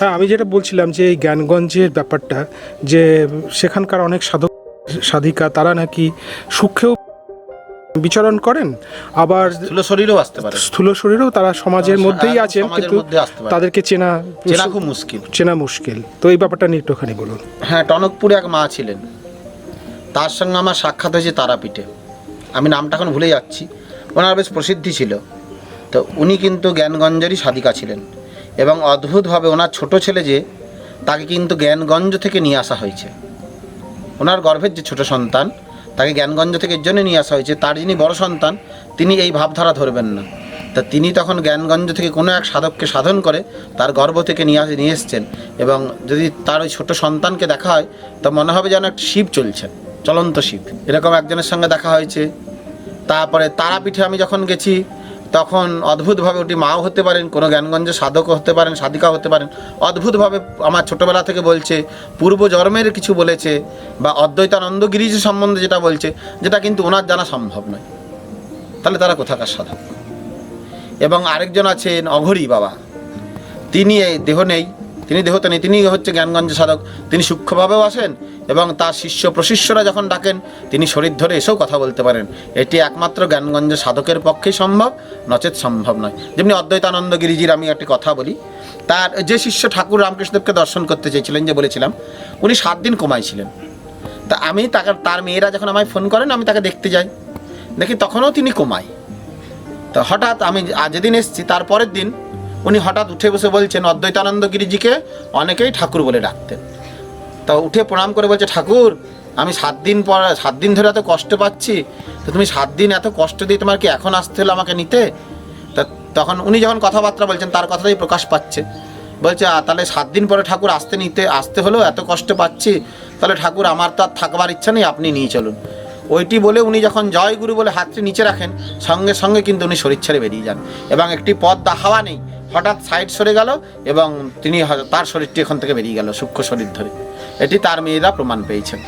হ্যাঁ আমি যেটা বলছিলাম যে এই জ্ঞানগঞ্জের ব্যাপারটা যে সেখানকার অনেক সাধক সাধিকা তারা নাকি সুখেও বিচরণ করেন আবার স্থূল শরীরেও আসতে পারে। স্থূল শরীরেও তারা সমাজের মধ্যেই হ্যাঁ, আছেন কিন্তু। তাদেরকে চেনা চেনা খুব মুশকিল। চেনা মুশকিল। তো এই ব্যাপারটা নিয়ে একটুখানি বলুন। হ্যাঁ টনকপুরে এক মা ছিলেন। তার সঙ্গে আমার সাক্ষাৎ হয়েছে তারাপীঠে। আমি নামটা এখন ভুলে যাচ্ছি। ওনার বেশ প্রসিদ্ধি ছিল। তো উনি কিন্তু জ্ঞানগঞ্জেরই সাধিকা ছিলেন। এবং অদ্ভুতভাবে ওনার ছোট ছেলে যে, তাকে কিন্তু জ্ঞানগঞ্জ থেকে নিয়ে আসা হয়েছে। ওনার গর্ভের যে ছোট সন্তান, তাকে জ্ঞানগঞ্জ থেকে এর জন্য নিয়ে আসা হয়েছে। তার যিনি বড় সন্তান, তিনি এই ভাবধারা ধরবেন না। তা তিনি তখন জ্ঞানগঞ্জ থেকে কোনো এক সাধককে সাধন করে তার গর্ভ থেকে নিয়ে আসে, নিয়ে এসছেন এবং যদি তার ওই ছোট সন্তানকে দেখা হয়, তা মনে হবে যেন একটা শিব চলছে, চলন্ত শিব। এরকম একজনের সঙ্গে দেখা হয়েছে। তারপরে তারাপীঠে আমি যখন গেছি তখন অদ্ভুতভাবে ওটি মাও হতে পারেন, কোনো জ্ঞানগঞ্জে সাধকও হতে পারেন সাধিকা হতে পারেন। অদ্ভুতভাবে আমার ছোটোবেলা থেকে বলছে, পূর্ব জন্মের কিছু বলেছে, বা অদ্বৈতানন্দ গিরিজ সম্বন্ধে যেটা বলছে, যেটা কিন্তু ওনার জানা সম্ভব নয়। তাহলে তারা কোথাকার সাধক? এবং আরেকজন আছেন অঘরী বাবা। তিনি এই দেহ নেই তিনি দেহতে নেই তিনি হচ্ছে জ্ঞানগঞ্জ সাধক। তিনি সূক্ষ্মভাবেও আসেন এবং তার শিষ্য প্রশিষ্যরা যখন ডাকেন, তিনি শরীর ধরে এসেও কথা বলতে পারেন। এটি একমাত্র জ্ঞানগঞ্জ সাধকের পক্ষেই সম্ভব, নচেত সম্ভব নয়। যেমনি অদ্বৈতানন্দ গিরিজির আমি একটি কথা বলি, তার যে শিষ্য ঠাকুর রামকৃষ্ণদেবকে দর্শন করতে চেয়েছিলেন যে বলেছিলাম, উনি সাত দিন কমাই ছিলেন। তা আমি তাকে, তার মেয়েরা যখন আমায় ফোন করেন, আমি তাকে দেখতে যাই। দেখি তখনও তিনি কমায়। তো হঠাৎ আমি যেদিন এসেছি, তার পরের দিন উনি হঠাৎ উঠে বসে বলছেন অদ্বৈতানন্দ গিরিজিকে অনেকেই ঠাকুর বলে ডাকতেন। তা উঠে প্রণাম করে বলছে, ঠাকুর, আমি সাত দিন পর, সাত দিন ধরে এত কষ্ট পাচ্ছি, তো তুমি সাত দিন এত কষ্ট দিয়ে তোমার কি এখন আসতে হলো আমাকে নিতে? তা তখন উনি যখন কথাবার্তা বলছেন, তার কথাটাই প্রকাশ পাচ্ছে। বলছে তাহলে সাত দিন পরে ঠাকুর আসতে নিতে, আসতে হলো, এত কষ্ট পাচ্ছি, তাহলে ঠাকুর, আমার তো আর থাকবার ইচ্ছা নেই, আপনি নিয়ে চলুন। ওইটি বলে উনি যখন জয় গুরু বলে হাতটি নিচে রাখেন, সঙ্গে সঙ্গে কিন্তু উনি শরীর ছেড়ে বেরিয়ে যান। এবং একটি পথ হাওয়া নেই হঠাৎ সাইড সরে গেল এবং তিনি তার শরীরটি এখন থেকে বেরিয়ে গেল সূক্ষ্ম শরীর ধরে। এটি তার মেয়েরা প্রমাণ পেয়েছেন